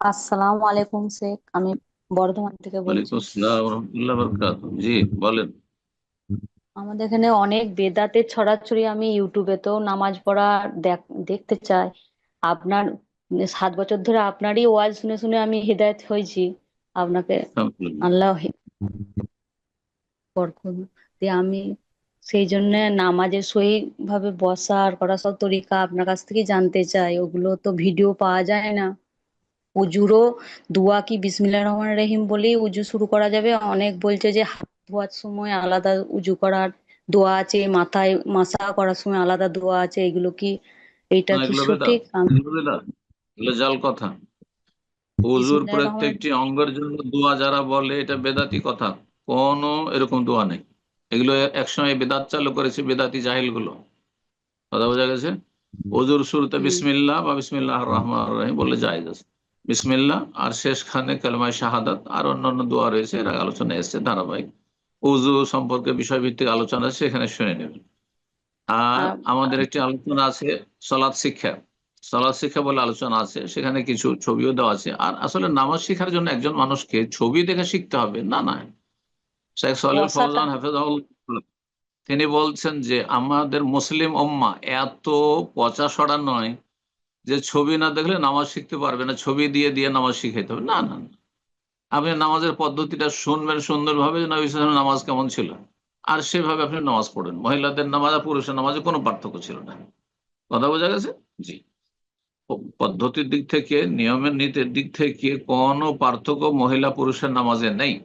আসসালামু আলাইকুম শেখ আমি বর্ধমান থেকে বলছি। জি বলেন। আমাদের এখানে অনেক বেদাতের ছড়াছড়ি আমি ইউটিউবে তো নামাজ পড়া দেখ দেখতে চাই। আপনার সাত বছর ধরে আপনারই ওয়াজ শুনে শুনে আমি হেদায়েত হয়েছি। আপনাকে আল্লাহ দিয়ে আমি সেই জন্য নামাজের সহি ভাবে বসা আর করা সব তরিকা আপনার কাছ থেকে জানতে চাই। ওগুলো তো ভিডিও পাওয়া যায় না। উজুরও দোয়া কি বিসমিল্লাহির রহমান রহিম বলেই উজু শুরু করা যাবে। অনেক বলছে যে হাত ধোয়ার সময় আলাদা উজু করার দোয়া আছে মাথায় মাসা করার সময় আলাদা দোয়া আছে এগুলো কি? এইটা কি সঠিক? এগুলো জাল কথা। রহমান প্রত্যেকটি অঙ্গের জন্য দোয়া যারা বলে এটা বেদাতি কথা। কোনো এরকম দোয়া নেই। এগুলো একসময় বেদাত চালু করেছে বেদাতি জাহিলগুলো কথা বোঝা গেছে? ওজুর শুরুতে বিসমিল্লাহ বা বিসমিল্লাহ রহমান রহিম বলে জায়েজ আছে। বিসমিল্লাহ আর শেষখানে কালেমায় শাহাদাত আর অন্যান্য দোয়া রয়েছে এর আলোচনা এসেছে ধারাবাহিক। উজু সম্পর্কে বিষয়ভিত্তিক আলোচনা সেখানে শুনে নেবেন। আর আমাদের একটি আলোচনা আছে সলাৎ শিক্ষা। সলাৎ শিক্ষা বলে আলোচনা আছে সেখানে কিছু ছবিও দেওয়া আছে। আর আসলে নামাজ শেখার জন্য একজন মানুষকে ছবি দেখে শিখতে হবে না না। শেখ ফৌজান হাফেজাহুল্লাহ তিনি বলছেন যে আমাদের মুসলিম উম্মা এত পচা সরা নয় যে ছবি না দেখলে নামাজ শিখতে পারবে না, ছবি দিয়ে দিয়ে নামাজ শিখাইতে হবে। না না। আপনি নামাজের পদ্ধতিটা শুনবেন সুন্দরভাবে নবী নামাজ কেমন ছিল। আর সেভাবে আপনি নামাজ পড়েন। মহিলাদের নামাজ আর পুরুষের নামাজে কোনো পার্থক্য ছিল না। কথা বোঝা গেছে? জি। পদ্ধতির দিক থেকে, নিয়মের নীতির দিক থেকে কোনো পার্থক্য মহিলা পুরুষের নামাজে নেই।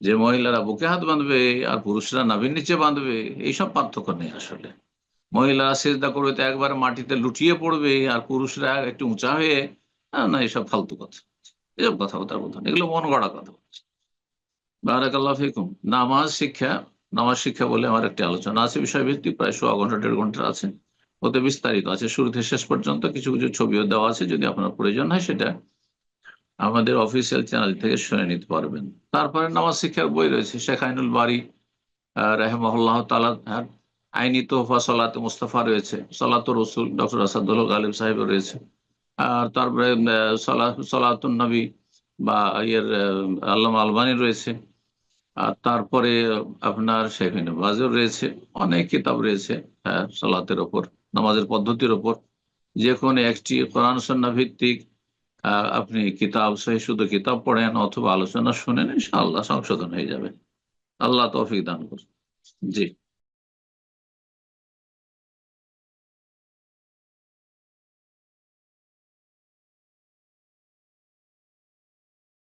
যে মহিলারা বুকে হাত বাঁধবে আর পুরুষরা নাভির নিচে বাঁধবে, এইসব পার্থক্য নেই আসলে। মহিলারা সেজদা করবে তো একবার মাটিতে লুটিয়ে পড়বে, আর পুরুষরা একটু উঁচা হয়ে না, এসব ফালতু কথা। এসব কথা তার কথা এগুলো মন গড়া কথা বলছে। বারাকাল্লাহ নামাজ শিক্ষা নামাজ শিক্ষা বলে আমার একটি আলোচনা আছে বিষয় বিষয়ভিত্তিক, প্রায় সোয়া ঘণ্টা, দেড় ঘণ্টা আছে। ওতে বিস্তারিত আছে। শুরু থেকে শেষ পর্যন্ত কিছু কিছু ছবিও দেওয়া আছে, যদি আপনার প্রয়োজন হয় সেটা আমাদের অফিসিয়াল চ্যানেল থেকে শুনে নিতে পারবেন। তারপরে নামাজ শিক্ষার বই রয়েছে শেখ আইনুল বাড়ি রাহেমহল্লাহ তালা আইনি তোহফা সলাতে মুস্তাফা রয়েছে সলাত রসুল ডক্টর আসাদুল গালিব সাহেব রয়েছে। আর তারপরে সলাতুন নবী বা ইয়ের আল্লামা আলবানি রয়েছে। আর তারপরে আপনার শেখ বাজর রয়েছে, অনেক কিতাব রয়েছে হ্যাঁ সালাতের ওপর, নামাজের পদ্ধতির ওপর। যে কোনো একটি কোরআন সন্না ভিত্তিক আপনি কিতাব, সহি শুধু কিতাব পড়েন অথবা আলোচনা শুনেন, ইনশাআল্লাহ সংশোধন হয়ে যাবে। আল্লাহ তৌফিক দান করুন। জি।